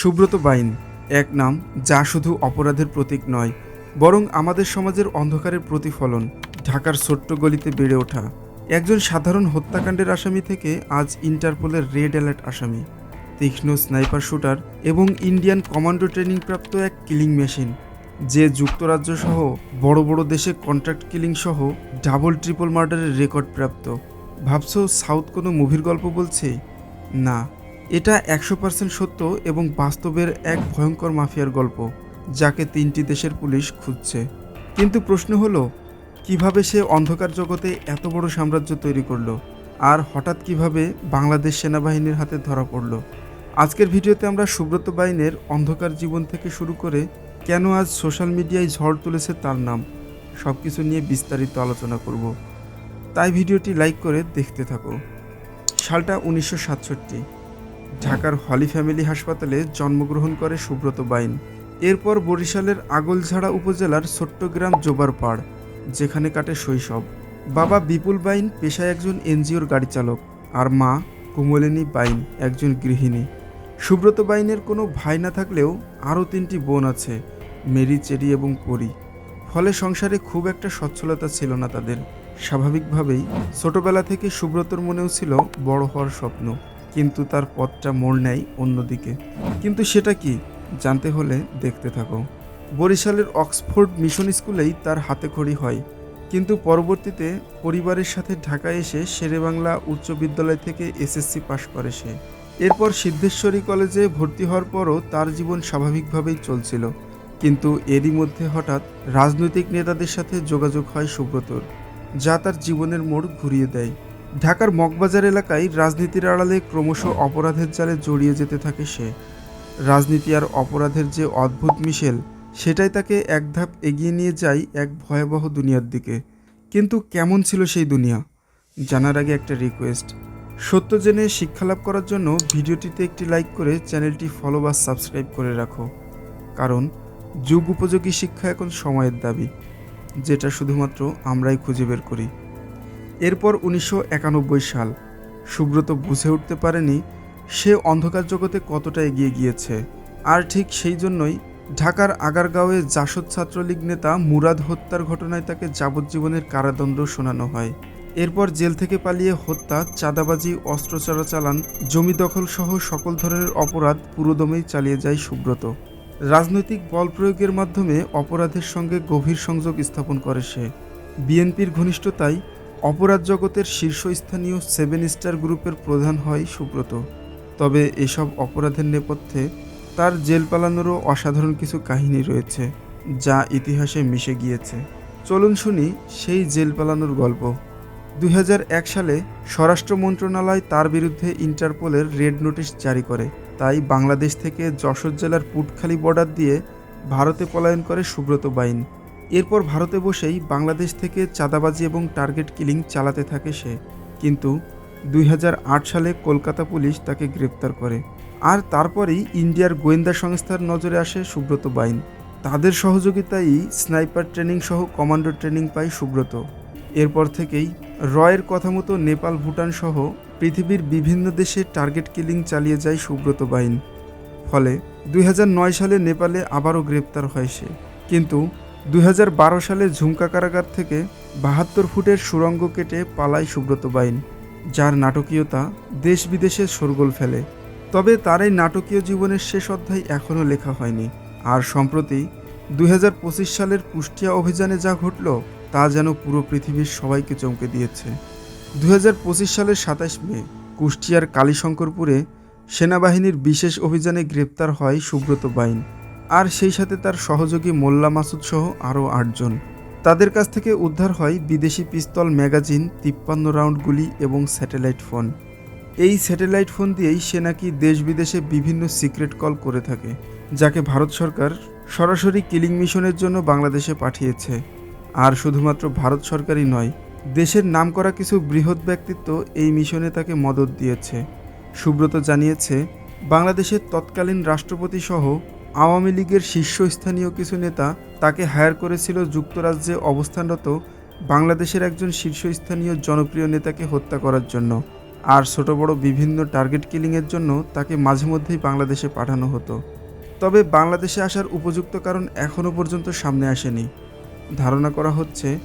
সুব্রত বাইন, এক নাম যা শুধু অপরাধের প্রতীক নয়, বরং আমাদের সমাজের অন্ধকারের প্রতিফলন, ঢাকার ছোট্ট গলিতে বেড়ে ওঠা। একজন সাধারণ হত্যাকাণ্ডের আসামি থেকে আজ ইন্টারপোলের রেড অ্যালার্ট আসামি। তীক্ষ্ণ স্নাইপার শুটার এবং ইন্ডিয়ান কমান্ডো ট্রেনিংপ্রাপ্ত এক কিলিং মেশিন, যে যুক্তরাজ্য সহ বড় বড় দেশে কন্ট্রাক্ট কিলিং সহ ডাবল ট্রিপল মার্ডারের রেকর্ড প্রাপ্ত। ভাবছ সাউথ কোনো মুভির গল্প বলছে? না। এটা একশো পার্সেন্ট সত্য এবং বাস্তবের এক ভয়ঙ্কর মাফিয়ার গল্প, যাকে তিনটি দেশের পুলিশ খুঁজছে। কিন্তু প্রশ্ন হলো, কীভাবে সে অন্ধকার জগতে এত বড় সাম্রাজ্য তৈরি করল? আর হঠাৎ কীভাবে বাংলাদেশ সেনাবাহিনীর হাতে ধরা পড়ল? আজকের ভিডিওতে আমরা সুব্রত বাইনের অন্ধকার জীবন থেকে শুরু করে কেন আজ সোশ্যাল মিডিয়ায় ঝড় তুলেছে তার নাম সব কিছু নিয়ে বিস্তারিত আলোচনা করব। তাই ভিডিওটি লাইক করে দেখতে থাকো। সালটা উনিশশো সাতষট্টি। ঢাকার হলি ফ্যামিলি হাসপাতালে জন্মগ্রহণ করে সুব্রত বাইন। এরপর বরিশালের আগলঝাড়া উপজেলার ছোট্ট গ্রাম জোবারপাড় যেখানে কাটে শৈশব। বাবা বিপুল বাইন পেশায় একজন এনজিওর গাড়ি চালক, আর মা কুমলিনী বাইন একজন গৃহিণী। সুব্রত বাইনের কোনো ভাই না থাকলেও আরও তিনটি বোন আছে, মেরি, চেরি এবং পরি। ফলে সংসারে খুব একটা সচ্ছলতা ছিল না তাদের। স্বাভাবিকভাবেই ছোটবেলা থেকে সুব্রতর মনেও ছিল বড় হওয়ার স্বপ্ন। কিন্তু তার পথটা মোড় নেয় অন্যদিকে। কিন্তু সেটা কি? জানতে হলে দেখতে থাকো। বরিশালের অক্সফোর্ড মিশন স্কুলেই তার হাতে খড়ি হয়। কিন্তু পরবর্তীতে পরিবারের সাথে ঢাকায় এসে শেরেবাংলা উচ্চ বিদ্যালয় থেকে এসএসসি পাশ করে সে। এরপর সিদ্ধেশ্বরী কলেজে ভর্তি হওয়ার পরও তার জীবন স্বাভাবিকভাবেই চলছিল। কিন্তু এরই মধ্যে হঠাৎ রাজনৈতিক নেতাদের সাথে যোগাযোগ হয় সুব্রতর, যা তার জীবনের মোড় ঘুরিয়ে দেয়। ঢাকার মগবাজার এলাকায় রাজনীতির আড়ালে ক্রমশ অপরাধের জালে জড়িয়ে যেতে থাকে সে। রাজনীতি আর অপরাধের যে অদ্ভুত মিশেল, সেটাই তাকে এক ধাপ এগিয়ে নিয়ে যায় এক ভয়াবহ দুনিয়ার দিকে। কিন্তু কেমন ছিল সেই দুনিয়া? জানার আগে একটা রিকোয়েস্ট সত্য জেনে শিক্ষালাভ করার জন্য ভিডিওটিতে একটি লাইক করে চ্যানেলটি ফলো বা সাবস্ক্রাইব করে রাখো। কারণ যুগ উপযোগী শিক্ষা এখন সময়ের দাবি, যেটা শুধুমাত্র আমরাই খুঁজে বের করি। এরপর উনিশশো একানব্বই সাল। সুব্রত বুঝে উঠতে পারেনি সে অন্ধকার জগতে কতটা এগিয়ে গিয়েছে। আর ঠিক সেই জন্যই ঢাকার আগারগাঁওয়ে জাসদ ছাত্রলীগ নেতা মুরাদ হত্যার ঘটনায় তাকে যাবজ্জীবনের কারাদণ্ড শোনানো হয়। এরপর জেল থেকে পালিয়ে হত্যা, চাঁদাবাজি, অস্ত্র চালান জমি দখল সহ সকল ধরনের অপরাধ পুরোদমেই চালিয়ে যায় সুব্রত। রাজনৈতিক বল প্রয়োগের মাধ্যমে অপরাধের সঙ্গে গভীর সংযোগ স্থাপন করে সে। বিএনপির ঘনিষ্ঠতায় অপরাধ জগতের শীর্ষস্থানীয় সেভেন স্টার গ্রুপের প্রধান হয় সুব্রত। তবে এসব অপরাধের নেপথ্যে তার জেল পালানোরও অসাধারণ কিছু কাহিনী রয়েছে, যা ইতিহাসে মিশে গিয়েছে। চলুন শুনি সেই জেল পালানোর গল্প। দু হাজার এক সালে স্বরাষ্ট্র মন্ত্রণালয় তার বিরুদ্ধে ইন্টারপোলের রেড নোটিশ জারি করে। তাই বাংলাদেশ থেকে যশোর জেলার পুটখালি বর্ডার দিয়ে ভারতে পলায়ন করে সুব্রত বাইন। এরপর ভারতে বসেই বাংলাদেশ থেকে চাঁদাবাজি এবং টার্গেট কিলিং চালাতে থাকে সে। কিন্তু দুই হাজার আট সালে কলকাতা পুলিশ তাকে গ্রেপ্তার করে। আর তারপরেই ইন্ডিয়ার গোয়েন্দা সংস্থার নজরে আসে সুব্রত বাইন। তাদের সহযোগিতায় স্নাইপার ট্রেনিং সহ কমান্ডো ট্রেনিং পায় সুব্রত। এরপর থেকেই রয়ের কথা মতো নেপাল, ভুটান সহ পৃথিবীর বিভিন্ন দেশে টার্গেট কিলিং চালিয়ে যায় সুব্রত বাইন। ফলে দুই হাজার নয় সালে নেপালে আবারও গ্রেপ্তার হয় সে। কিন্তু দুই হাজার বারো সালে ঝুমকা কারাগার থেকে বাহাত্তর ফুটের সুরঙ্গ কেটে পালায় সুব্রত বাইন, যার নাটকীয়তা দেশ বিদেশে শোরগোল ফেলে। তবে তার এই নাটকীয় জীবনের শেষ অধ্যায় এখনও লেখা হয়নি। আর সম্প্রতি দুই হাজার পঁচিশ সালের কুষ্টিয়া অভিযানে যা ঘটল, তা যেন পুরো পৃথিবীর সবাইকে চমকে দিয়েছে। দু হাজার পঁচিশ সালের সাতাশ মে, কুষ্টিয়ার কালীশঙ্করপুরে সেনাবাহিনীর বিশেষ অভিযানে গ্রেপ্তার হয় সুব্রত বাইন। আর সেই সাথে তার সহযোগী মোল্লা মাসুদ সহ আরও আটজন। তাদের কাছ থেকে উদ্ধার হয় বিদেশি পিস্তল ম্যাগাজিন, তিপ্পান্ন রাউন্ড গুলি এবং স্যাটেলাইট ফোন। এই স্যাটেলাইট ফোন দিয়েই সে নাকি দেশ বিদেশে বিভিন্ন সিক্রেট কল করে থাকে, যাকে ভারত সরকার সরাসরি কিলিং মিশনের জন্য বাংলাদেশে পাঠিয়েছে। আর শুধুমাত্র ভারত সরকারই নয়, দেশের নাম করা কিছু বৃহৎ ব্যক্তিত্ব এই মিশনে তাকে মদত দিয়েছে। সুব্রত জানিয়েছে, বাংলাদেশের তৎকালীন রাষ্ট্রপতি সহ আওয়ামী লীগের শীর্ষস্থানীয় কিছু নেতা তাকে হায়ার করেছিল যুক্তরাজ্যে অবস্থানরত বাংলাদেশের একজন শীর্ষস্থানীয় জনপ্রিয় নেতাকে হত্যা করার জন্য। আর ছোট বড় বিভিন্ন টার্গেট কিলিংয়ের জন্য তাকে মাঝে মধ্যেই বাংলাদেশে পাঠানো হতো। তবে বাংলাদেশে আসার উপযুক্ত কারণ এখনও পর্যন্ত সামনে আসেনি। ধারণা করা হচ্ছে,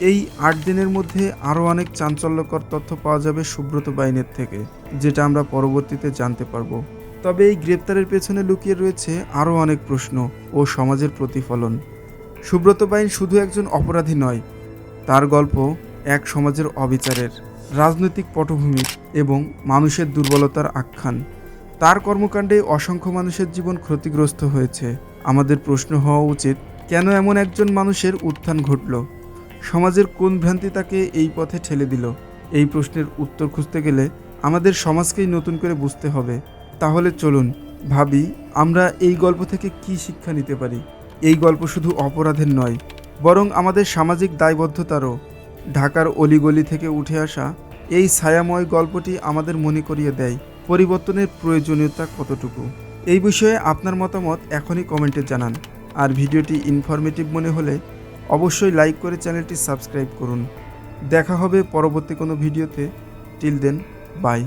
এই আট দিনের মধ্যে আরও অনেক চাঞ্চল্যকর তথ্য পাওয়া যাবে সুব্রত বাইনের থেকে, যেটা আমরা পরবর্তীতে জানতে পারব। তবে এই গ্রেপ্তারের পেছনে লুকিয়ে রয়েছে আরও অনেক প্রশ্ন ও সমাজের প্রতিফলন। সুব্রত বাইন শুধু একজন অপরাধী নয়, তার গল্প এক সমাজের অবিচারের, রাজনৈতিক পটভূমি এবং মানুষের দুর্বলতার আখ্যান। তার কর্মকাণ্ডে অসংখ্য মানুষের জীবন ক্ষতিগ্রস্ত হয়েছে। আমাদের প্রশ্ন হওয়া উচিত, কেন এমন একজন মানুষের উত্থান ঘটল? সমাজের কোন ভ্রান্তি তাকে এই পথে ঠেলে দিল? এই প্রশ্নের উত্তর খুঁজতে গেলে আমাদের সমাজকেই নতুন করে বুঝতে হবে। তাহলে চলুন ভাবি, আমরা এই গল্প থেকে কি শিক্ষা নিতে পারি? এই গল্প শুধু অপরাধের নয়, বরং আমাদের সামাজিক দায়বদ্ধতারও। ঢাকার অলিগলি থেকে উঠে আসা এই ছায়াময় গল্পটি আমাদের মনে করিয়ে দেয়, পরিবর্তনের প্রয়োজনীয়তা কতটুকু? এই বিষয়ে আপনার মতামত এখনই কমেন্টে জানান। আর ভিডিওটি ইনফরমেটিভ মনে হলে অবশ্যই লাইক করে চ্যানেলটি সাবস্ক্রাইব করুন। দেখা হবে পরবর্তী কোনো ভিডিওতে। Till then by